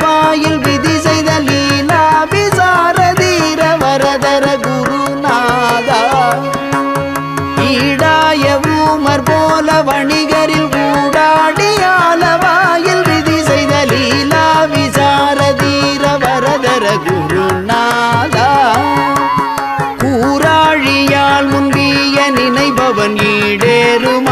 வாயில் விதி செய்த லீலா விசாரதீர வரதர குருநாதா. ஈடாய ஊமர் போல வணிகரில் கூடாடியால வாயில் விதி செய்த லீலா விசாரதீர வரதர குருநாதா. கூறாழியால் முன்பிய நினைபவன் ஈடேறுமா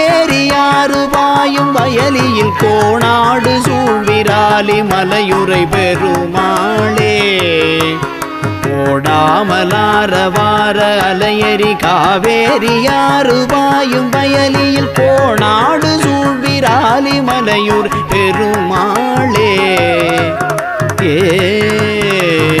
காவேரியாறு பாயும் வயலியில் கோணாடு சூழ்விராலி மலையுரை பெருமாளே. கோடாமலாரவார அலையரி காவேரியாறு பாயும் வயலியில் கோணாடு சூழ்விராலி மலையூர் பெருமாளே. ஏ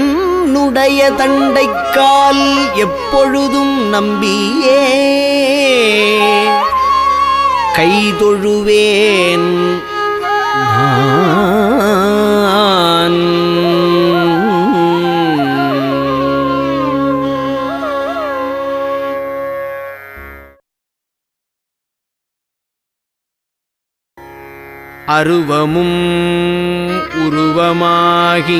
நின்னுடைய தண்டைக்கால் எப்பொழுதும் நம்பியே. கைதொழுவேன் அருவமும் உருவமாகி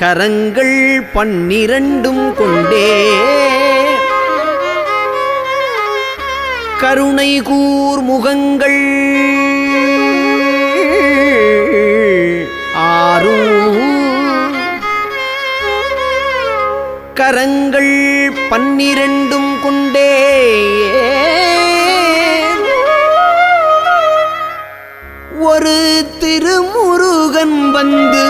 கரங்கள் பன்னிரண்டும் கொண்டே. கருணை கூர் முகங்கள் ஆறும். கரங்கள் பன்னிரண்டும் கொண்டே. ஒரு திருமுருகன் வந்து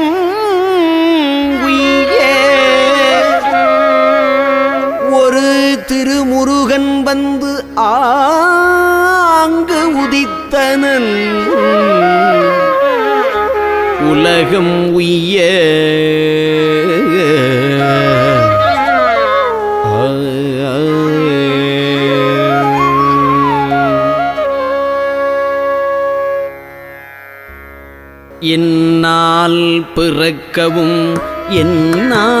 திருமுருகன் வந்து ஆங்கு உதித்தனன். உலகம் உய்ய என்னால் பிறக்கவும் என்னால்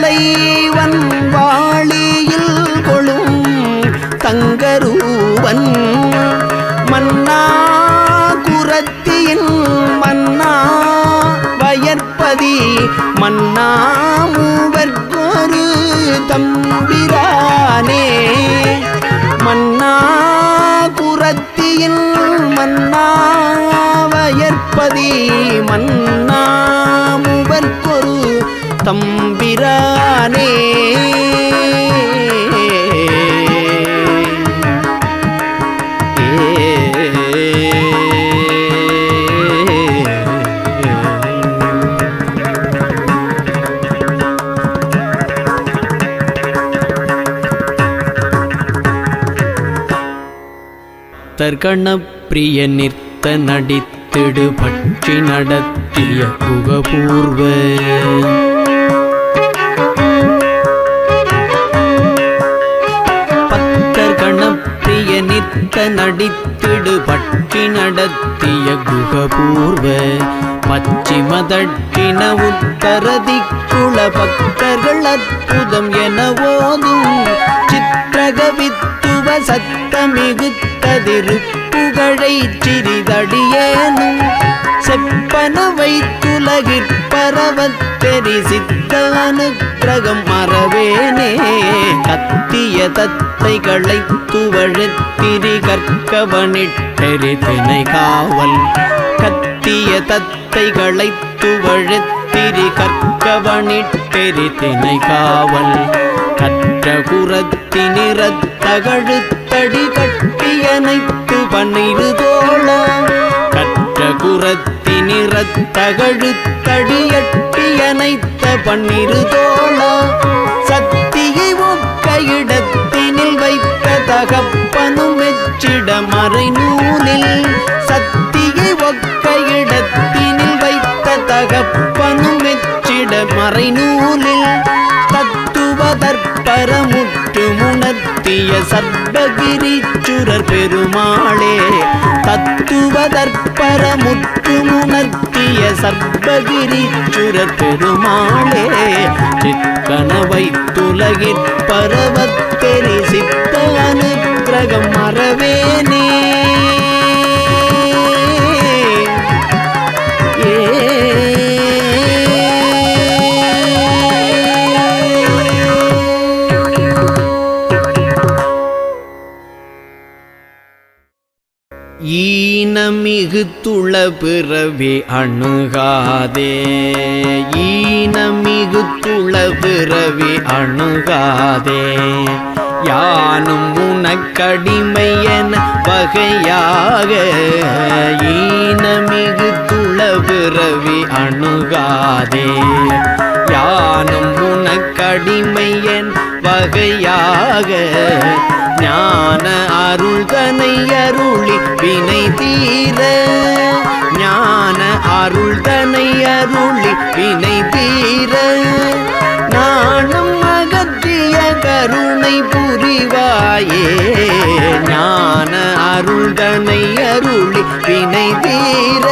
முடித்தலை வா கர்த்தர் கணப்பிரிய நிற்த நடித்திடு பற்றி நடத்திய குகபூர்வ பத்தர் கணப்பிரிய நித்த நடித்திடு பற்றி நடத்திய குகபூர்வ பச்சிமதட்டின உத்தரதிக்குள பக்தர்கள் அற்புதம் சித்திரகவித்துவ சத்தமிகுத்ததிருப்புகழை சிறிதடியேனும் செப்பன வைத்துலகிற்பரவத் தெரிசித்த அனுக்கிரகம் மறவேனே. கத்திய தத்தைகளை துவழத்திரி கற்கவனிட்டெரி தினை காவல். கத்திய தத்தைகளை துவழத்திரி கற்கவனிட்டெரி தினை காவல். கற்ற குரத்தினிறத்தகழுத்தடி கட்டியனைத்து பன்னிரு தோழ கற்ற குரத்தினிறத்தகழுத்தடியட்டியனைத்த பன்னிரு தோழ சக்தியை ஒக்க இடத்தினில் வைத்த தகப்பனும் மெச்சிட மறை நூலில். சக்தியை ஒக்க இடத்தினில் வைத்த தகப்பனும் மெச்சிட மறை நூலில். பதற்பரமுற்று முணர்த்திய சர்வகிரிச்சுரர் பெருமாளே தத்துவதற்பரமுற்று முணர்த்திய சர்வகிரிச்சுரர் பெருமாளே சிக்கனவை துலகிற் பரவத்தெரி சித்த அனுக்கிரகம் மறவேனே. ஈனமிகு பிறவி அணுகாதே. ஈனமிகு துள பிறவி அணுகாதே. யானும் உனக்கடிமையன வகையாக ஈனமிகு பிறவி அணுகாதே. யானும் உனக்கடிமையன் வகையாக ஞான அருள்தனை அருளி வினை தீர. ஞான அருள்தனை அருளி வினை தீர. நாணம் அகத்திய கருணை புரிவாயே. ஞான அருள்தனை அருளி வினை தீர.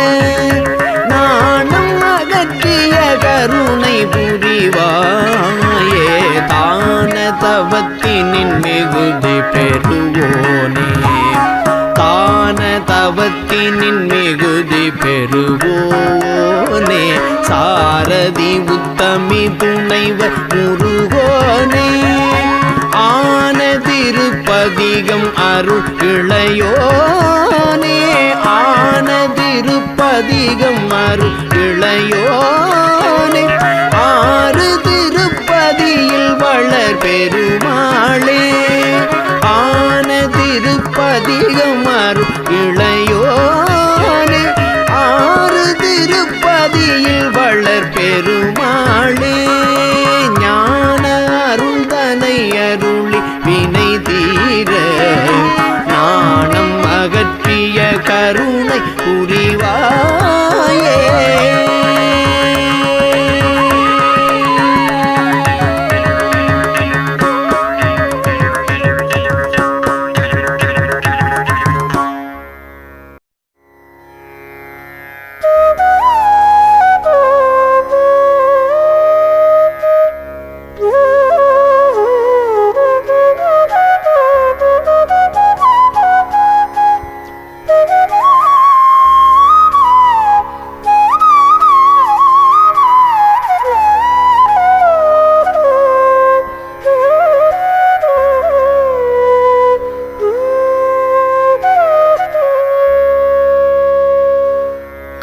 நாணம் அகத்திய கருணை புரிவாயே. தான தவத்தினின் மிகுதி பெறுவோனே. தான தவத்தினின் மிகுதி பெறுவோனே. சாரதி உத்தமி துணைவர் முருகோனே. ஆன திருப்பதிகம் அருள் இளையோனே ஆன திருப்பதிகம் அருள் இளையோனே ஆறு திருப்பதியில் வளர் பெருமாளே. ஆன திருப்பதிகம் அருள் இளையோனே ஆறு திருப்பதியில் வளர் பெருமாளே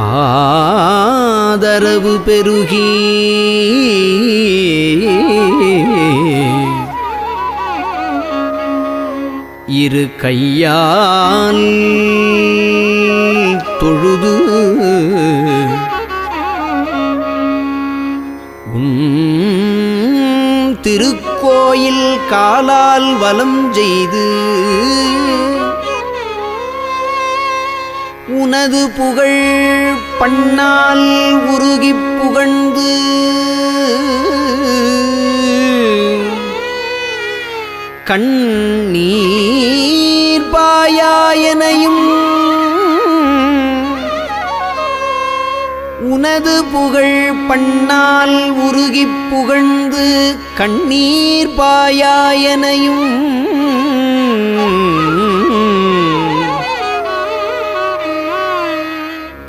ஆதரவு பெருகி. இரு கையால் தொழுது. உன் திருக்கோயில் காலால் வலம் செய்து. உனது புகழ் பண்ணால் உருகி புகழ்ந்து. கண்ணீர் பாயாயனையும் உனது புகழ் பண்ணால் உருகி புகழ்ந்து. கண்ணீர் பாயாயனையும்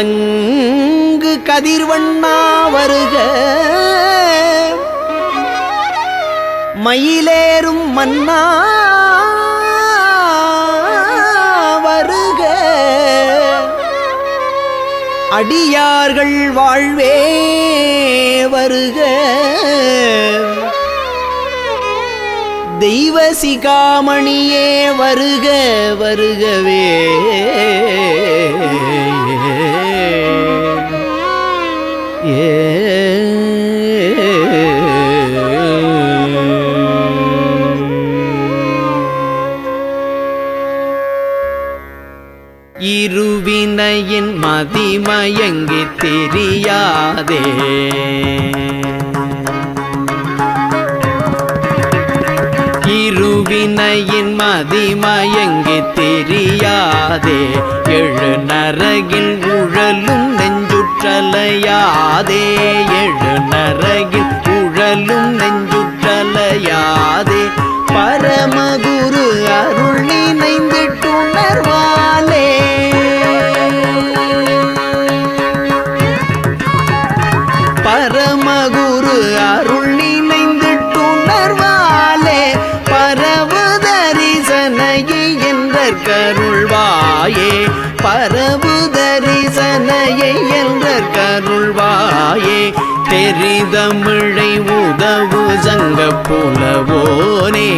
உலங்கு கதிர்வண்ணா வருக. மயிலேறும் மன்னா வருக. அடியார்கள் வாழ்வே வருக. தெய்வ சிகாமணியே வருக வருகவே. இருவினையின் மதிமயங்கி தெரியாதே. இருவினையின் மதிமயங்கி தெரியாதே. எழு நரகில் உழலும் நெஞ்சுற்றலையாதே எழு நரகில் குழலும் நெஞ்சுற்றலையாதே. பரமகுரு அருள் நினைந்திட்டுணர்வாலே தாயே தெரிதமிழை உதவு சங்க புலவோனே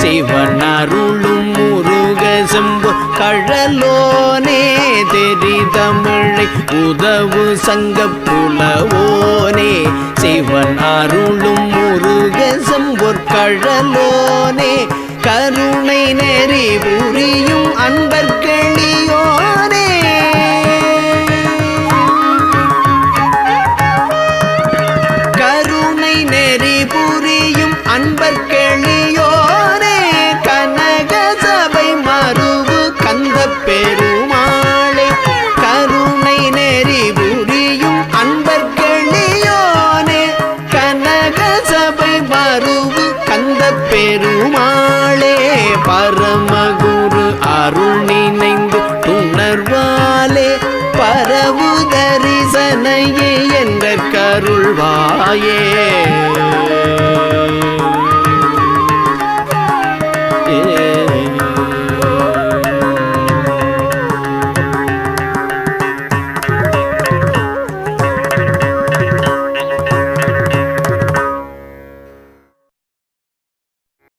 சிவன் அருளும் முருக செம்பு கழலோனே தெரிதமிழை உதவு சங்க புலவோனே சிவன் அருளும் முருக செம்பொற் கழலோனே கருணை நெறி புரியும் அன்பர்